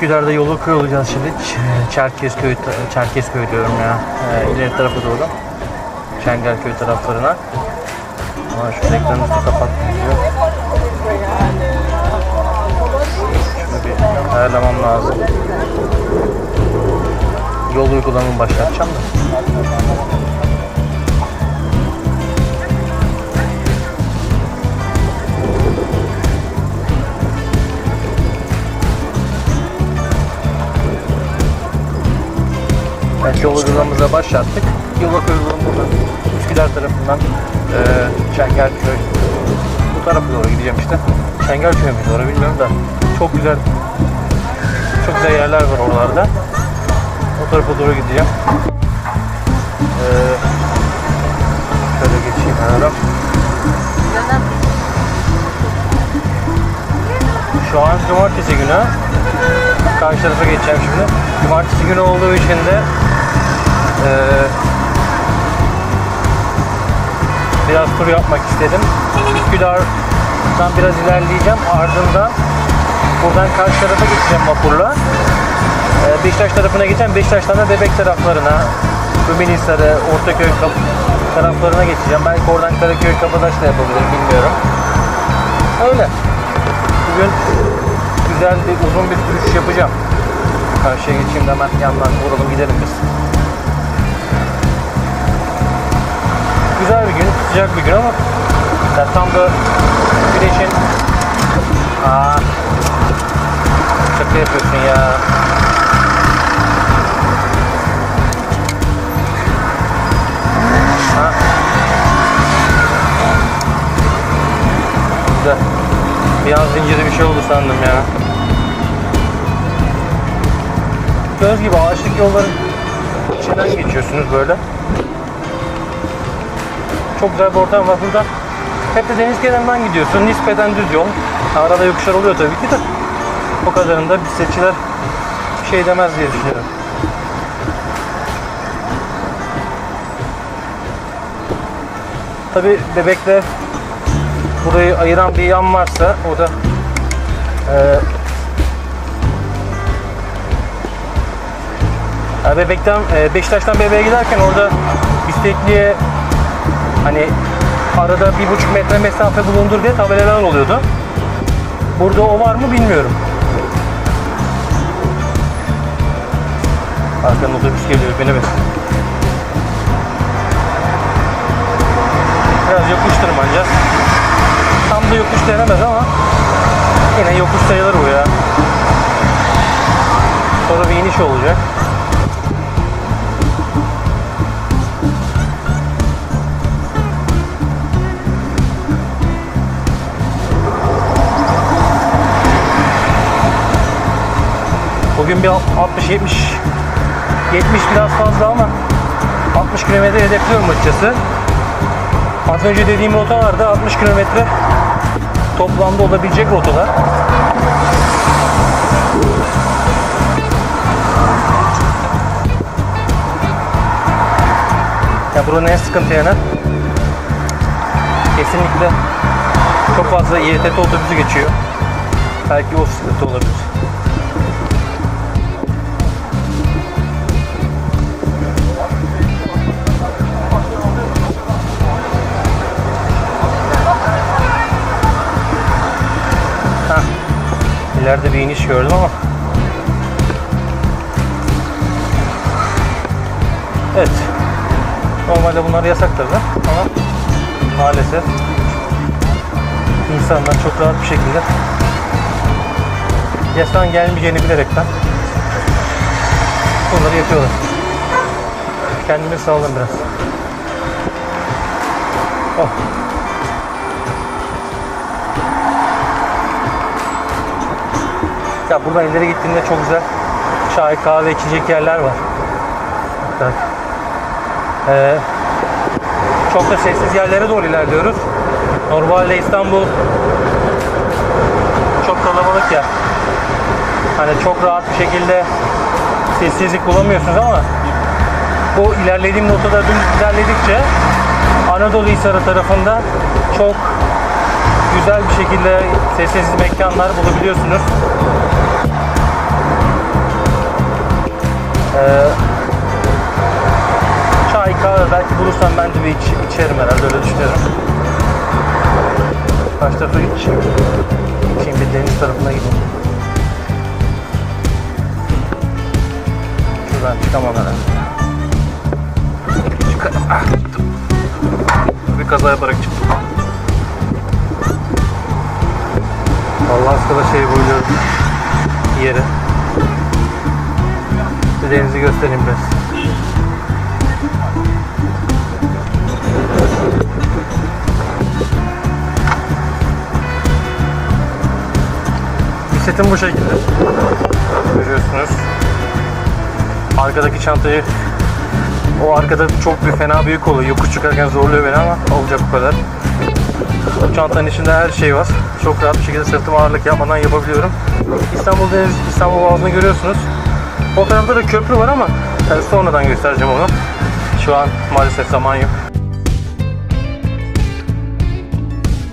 Üsküdar'da yolu olacağız şimdi. Çerkezköy, Çerkezköy diyorum ya. Ee, ileri tarafa doğru. Çengelköy taraflarına. Ama şu ekranı diyor. Şunu bir ayarlamam lazım. Yol uygulamamı başlatacağım da. Evet, yol uygulamamıza başlattık. Yol uygulamamız burada. Üsküdar tarafından e, Çengelköy. Bu tarafa doğru gideceğim işte. Çengelköy müydü orası bilmiyorum da. Çok güzel çok güzel yerler var oralarda. O tarafa doğru gideceğim. E, şöyle geçeyim hemen. Şu an cumartesi günü. Karşı tarafa geçeceğim şimdi. Cumartesi günü olduğu için de eee, biraz tur yapmak istedim. Üsküdar'dan biraz ilerleyeceğim. Ardından buradan karşı tarafa geçeceğim vapurla. Eee, Beşiktaş tarafına geçeceğim. Beşiktaş'tan da Bebek taraflarına, Rumelihisar'ı, Ortaköy taraflarına geçeceğim. Belki oradan Karaköy Kabadaş da yapabilirim bilmiyorum. Öyle. Bugün güzel bir uzun bir sürüş yapacağım. Karşıya geçeyim de hemen yandan vuralım gidelim biz. Güzel bir gün, sıcak bir gün ama ya tam da güneşin Aa, şaka yapıyorsun ya. Ha. Güzel. Bir an zinciri bir şey oldu sandım ya. Göz gibi ağaçlık yolların içinden geçiyorsunuz böyle. Çok güzel bir ortam var burada. Hep de deniz kenarından gidiyorsun. Nispeten düz yol. Arada yokuşlar oluyor tabii ki de. O kadarında bisikletçiler şey demez diye düşünüyorum. Tabii bebekle burayı ayıran bir yan varsa o da Ya Bebek'ten, e, Beşiktaş'tan bebeğe giderken orada bisikletliye hani arada bir buçuk metre mesafe bulundur diye tabelalar oluyordu. Burada o var mı bilmiyorum. Arkadan otobüs geliyor mi? Biraz yokuş tırmanacağız. Tam da yokuş denemez ama yine yokuş sayılır bu ya. Sonra bir iniş olacak. Bugün bir 60-70 70 biraz fazla ama 60 kilometre hedefliyorum açıkçası. Az önce dediğim rotalarda 60 kilometre toplamda olabilecek rotalar. Ya buranın en sıkıntı yanı kesinlikle çok fazla İETT otobüsü geçiyor. Belki o sıkıntı olabilir. İleride bir iniş gördüm ama. Evet. Normalde bunlar yasak tabi ama maalesef insanlar çok rahat bir şekilde yasağın gelmeyeceğini bilerekten bunları yapıyorlar. Kendimi sağladım biraz. Oh. Ya buradan ileri gittiğinde çok güzel çay, kahve içecek yerler var. Bak. Ee, çok da sessiz yerlere doğru ilerliyoruz. Normalde İstanbul çok kalabalık ya. Hani çok rahat bir şekilde sessizlik bulamıyorsunuz ama bu ilerlediğim notada dümdüz ilerledikçe Anadolu Hisarı tarafında çok güzel bir şekilde sessiz mekanlar bulabiliyorsunuz. Ee, çay, kahve belki bulursam ben de bir iç, içerim herhalde öyle düşünüyorum. Kaç tarafı içeyim. İçeyim bir deniz tarafına gideyim. Şuradan çıkamam herhalde. Çıkarım. Ah. Bir kaza yaparak çıktım. Allah aşkına şey buluyorum. Yeri. Bir denizi göstereyim biraz. Bisikletim bu şekilde. Görüyorsunuz. Arkadaki çantayı o arkada çok bir fena büyük oluyor. Yokuş çıkarken zorluyor beni ama olacak bu kadar. Çantanın içinde her şey var. Çok rahat bir şekilde sırtıma ağırlık yapmadan yapabiliyorum. İstanbul Deniz, İstanbul Boğazı'nı görüyorsunuz. O tarafta da köprü var ama yani sonradan göstereceğim onu. Şu an maalesef zaman yok.